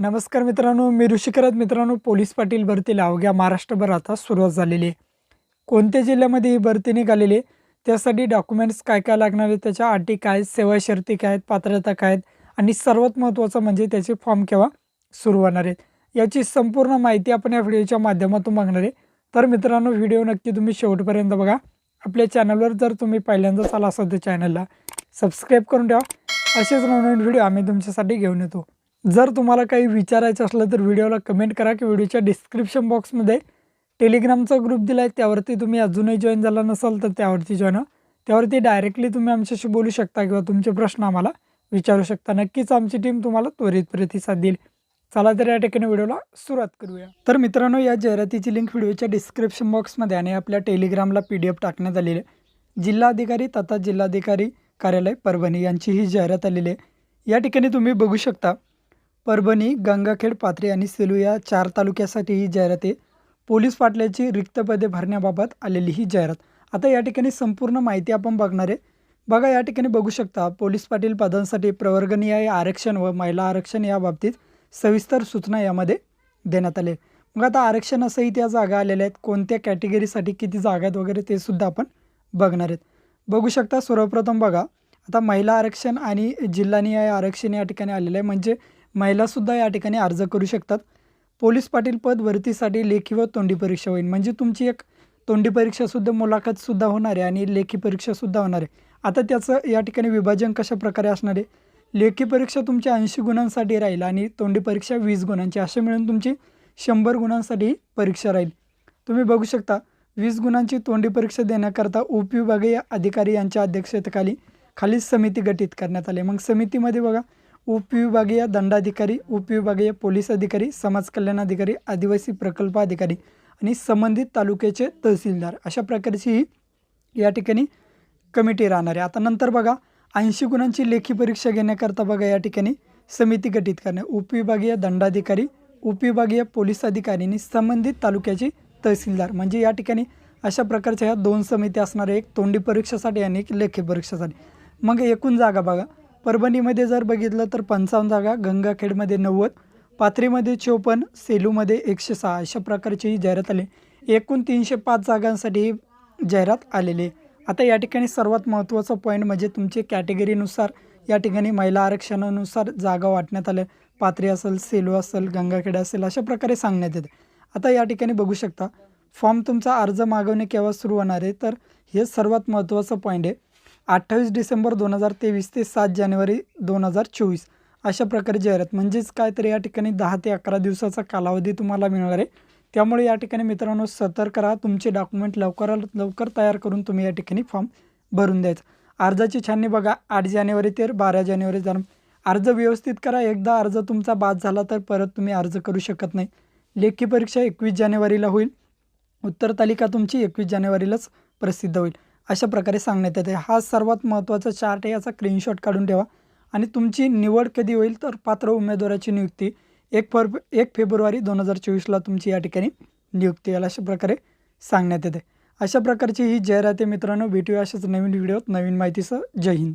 नमस्कार मित्रांनो मी ऋषिकरात मित्रांनो पोलीस पाटील भरतीला अवघ्या महाराष्ट्रभर आता सुरुवात झालेली आहे. कोणत्या जिल्ह्यामध्ये ही भरती निघालेली आहे? त्यासाठी डॉक्युमेंट्स काय काय लागणार आहेत? त्याच्या अटी काय आहेत, सेवा शर्ती काय आहेत? पात्रता काय आहेत? आणि सर्वात महत्त्वाचं म्हणजे त्याचे फॉर्म केव्हा सुरू होणार आहेत? याची संपूर्ण माहिती आपण या व्हिडिओच्या माध्यमातून मागणार आहे. तर मित्रांनो व्हिडिओ नक्की तुम्ही शेवटपर्यंत बघा. आपल्या चॅनलवर जर तुम्ही पहिल्यांदाच आला असाल तर चॅनलला सबस्क्राईब करून ठेवा. असेच नवनवीन व्हिडिओ आम्ही तुमच्यासाठी घेऊन येतो. जर तुम्हाला काही विचारायचं असलं तर व्हिडिओला कमेंट करा की व्हिडिओच्या डिस्क्रिप्शन बॉक्समध्ये टेलिग्रामचा ग्रुप दिला आहे त्यावरती तुम्ही अजूनही जॉईन झाला नसाल तर त्यावरती जॉईन व्हा. त्यावरती डायरेक्टली तुम्ही आमच्याशी बोलू शकता किंवा तुमचे प्रश्न आम्हाला विचारू शकता. नक्कीच आमची टीम तुम्हाला त्वरित प्रतिसाद देईल. चला तर या ठिकाणी व्हिडिओला सुरुवात करूया. तर मित्रांनो या जाहिरातीची लिंक व्हिडिओच्या डिस्क्रिप्शन बॉक्समध्ये आणि आपल्या टेलिग्रामला पी डी एफ टाकण्यात आलेली आहे. जिल्हाधिकारी तथा जिल्हाधिकारी कार्यालय परभणी यांची ही जाहिरात आलेली आहे. या ठिकाणी तुम्ही बघू शकता परभणी गंगाखेड पाथरी आणि सेलू या चार तालुक्यासाठी ही जाहिरात आहे. पोलीस पाटल्याची रिक्त पदे भरण्याबाबत आलेली ही जाहिरात. आता या ठिकाणी संपूर्ण माहिती आपण बघणार आहे. बघा या ठिकाणी बघू शकता पोलीस पाटील पदांसाठी प्रवर्गनीय आरक्षण व महिला आरक्षण या बाबतीत सविस्तर सूचना यामध्ये देण्यात आले. मग आता आरक्षणासहित या जागा आलेल्या आहेत. कोणत्या कॅटेगरीसाठी किती जागा आहेत वगैरे ते सुद्धा आपण बघणार आहेत. बघू शकता सर्वप्रथम बघा आता महिला आरक्षण आणि जिल्हानिहाय आरक्षण या ठिकाणी आलेलं आहे. म्हणजे महिलासुद्धा या ठिकाणी अर्ज करू शकतात. पोलीस पाटील पद भरतीसाठी लेखी व तोंडी परीक्षा होईल. म्हणजे तुमची एक तोंडी परीक्षासुद्धा मुलाखतसुद्धा होणार आहे आणि लेखी परीक्षासुद्धा होणार आहे. आता त्याचं या ठिकाणी विभाजन कशा प्रकारे असणार आहे? लेखी परीक्षा तुमच्या ऐंशी गुणांसाठी राहील आणि तोंडी परीक्षा वीस गुणांची. असे मिळून तुमची शंभर गुणांसाठी परीक्षा राहील. तुम्ही बघू शकता वीस गुणांची तोंडी परीक्षा देण्याकरता उपविभागीय अधिकारी यांच्या अध्यक्षतेखाली खाली समिती गठीत करण्यात आली. मग समितीमध्ये बघा उपविभागीय दंडाधिकारी उपविभागीय पोलीस अधिकारी समाज कल्याण अधिकारी आदिवासी प्रकल्प अधिकारी आणि संबंधित तालुक्याचे तहसीलदार अशा प्रकारची ही या ठिकाणी कमिटी राहणार आहे. आता नंतर बघा ऐंशी गुणांची लेखी परीक्षा घेण्याकरता बघा या ठिकाणी समिती गठीत करणे उपविभागीय दंडाधिकारी उपविभागीय पोलीस अधिकारी आणि संबंधित तालुक्याचे तहसीलदार. म्हणजे या ठिकाणी अशा प्रकारच्या ह्या दोन समिती असणाऱ्या एक तोंडी परीक्षेसाठी आणि एक लेखी परीक्षेसाठी. मग एकूण जागा बघा. परभणीमध्ये जर बघितलं तर पंचावन्न जागा गंगाखेडमध्ये नव्वद पाथरीमध्ये चोपन्न सेलूमध्ये एकशे सहा अशा प्रकारची ही जाहिरात आली. एकूण तीनशे पाच जागांसाठी ही जाहिरात आलेली आहे. आता या ठिकाणी सर्वात महत्त्वाचा पॉईंट म्हणजे तुमचे कॅटेगरीनुसार या ठिकाणी महिला आरक्षणानुसार जागा वाटण्यात आल्या. पाथरी असेल सेलू असेल गंगाखेड असेल अशा प्रकारे सांगण्यात येते. आता या ठिकाणी बघू शकता फॉर्म तुमचा अर्ज मागवणे केव्हा सुरू होणार आहे? तर हे सर्वात महत्त्वाचं पॉईंट आहे. अठ्ठावीस डिसेंबर दोन हजार तेवीस ते सात जानेवारी दोन हजार चोवीस अशा प्रकारे जाहिरात. म्हणजेच काय तर या ठिकाणी दहा ते अकरा दिवसाचा कालावधी तुम्हाला मिळणार आहे. त्यामुळे या ठिकाणी मित्रांनो सतर्क राहा. तुमचे डॉक्युमेंट लवकरात लवकर तयार करून तुम्ही या ठिकाणी फॉर्म भरून द्यायचा. अर्जाची छाननी बघा. आठ जानेवारी ते बारा जानेवारी दरम्यान अर्ज व्यवस्थित करा. एकदा अर्ज तुमचा बाद झाला तर परत तुम्ही अर्ज करू शकत नाही. लेखी परीक्षा एकवीस जानेवारीला होईल. उत्तर तालिका तुमची एकवीस जानेवारीलाच प्रसिद्ध होईल. अशा प्रकारे सांगण्यात येते. हा सर्वात महत्त्वाचा चार्ट आहे. याचा स्क्रीनशॉट काढून ठेवा. आणि तुमची निवड कधी होईल तर पात्र उमेदवाराची नियुक्ती एक फर एक फेब्रुवारी दोन हजार चोवीसला तुमची या ठिकाणी नियुक्ती याला अशा प्रकारे सांगण्यात येते. अशा प्रकारची ही जाहिरात आहे मित्रांनो. भेटूया अशाच नवीन व्हिडिओत. नवीन माहितीसह जय हिंद.